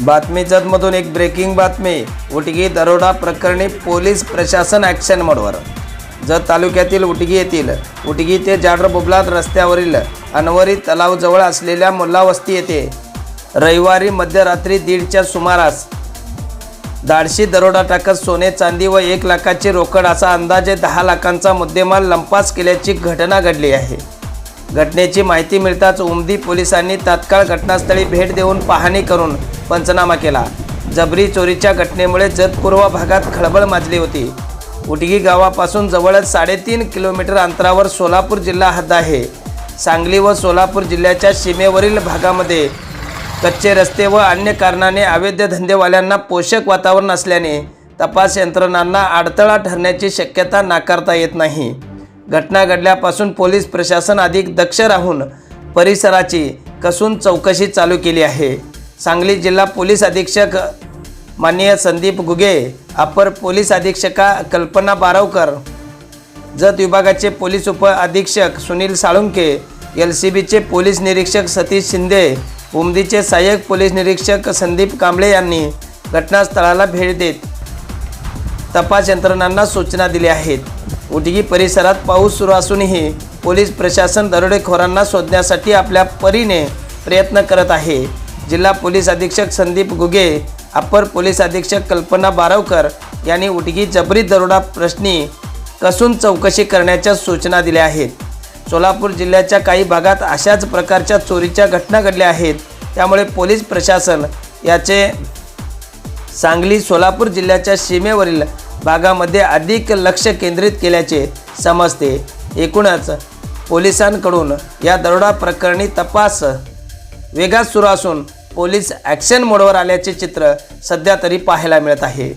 बातमी जतमधून एक ब्रेकिंग बातमी. उटगी दरोडा प्रकरणी पोलीस प्रशासन ॲक्शन मोडवर. जत तालुक्यातील उटगी येथील उटगी ते जाडर बुबलाद रस्त्यावरील अनवरी तलावजवळ असलेल्या मुल्लावस्ती येथे रविवारी मध्यरात्री दीडच्या सुमारास धाडशी दरोडा टाकत सोने चांदी व एक लाखाची रोकड असा अंदाजे दहा लाखांचा मुद्देमाल लंपास केल्याची घटना घडली आहे. घटनेची माहिती मिळताच उमदी पोलिसांनी तात्काळ घटनास्थळी भेट देऊन पाहणी करून पंचनामा केला. जबरी चोरीच्या घटनेमुळे जतपूर्व भागात खळबळ माजली होती. उटगी गावापासून जवळच साडेतीन किलोमीटर अंतरावर सोलापूर जिल्हा हद्द आहे. सांगली व सोलापूर जिल्ह्याच्या सीमेवरील भागामध्ये कच्चे रस्ते व अन्य कारणाने अवैध धंदेवाल्यांना पोषक वातावरण असल्याने तपास यंत्रणांना अडथळा ठरण्याची शक्यता नाकारता येत नाही. घटना घडल्यापासून पोलीस प्रशासन अधिक दक्ष राहून परिसराची कसून चौकशी चालू केली आहे. सांगली जिल्हा पोलीस अधीक्षक माननीय संदीप गुगे अपर पोलीस अधीक्षका कल्पना बारावकर जत विभागाचे पोलीस उप अधीक्षक सुनील साळुंके एल सी बीचे पोलीस निरीक्षक सतीश शिंदे उमदीचे सहाय्यक पोलीस निरीक्षक संदीप कांबळे यांनी घटनास्थळाला भेट देत तपास यंत्रणांना सूचना दिल्या आहेत. उटगी परिसरात पाऊस सुरू असूनही पोलीस प्रशासन दरोडेखोरांना शोधण्यासाठी आपल्या परीने प्रयत्न करत आहे. जिल्हा पोलीस अधीक्षक संदीप गुगे अप्पर पोलीस अधीक्षक कल्पना बारावकर यांनी उटगी जबरी दरोडा प्रश्नी कसून चौकशी करण्याच्या सूचना दिल्या आहेत. सोलापूर जिल्ह्याच्या काही भागात अशाच प्रकारच्या चोरीच्या घटना घडल्या आहेत. त्यामुळे पोलीस प्रशासन याचे सांगली सोलापूर जिल्ह्याच्या सीमेवरील भागामध्ये अधिक लक्ष केंद्रित केल्याचे समजते. एकूणच पोलिसांकडून या दरोडा प्रकरणी तपास वेगात सुरू असून पोलीस ॲक्शन मोडवर आल्याचे चित्र सध्या तरी पाहायला मिळत आहे.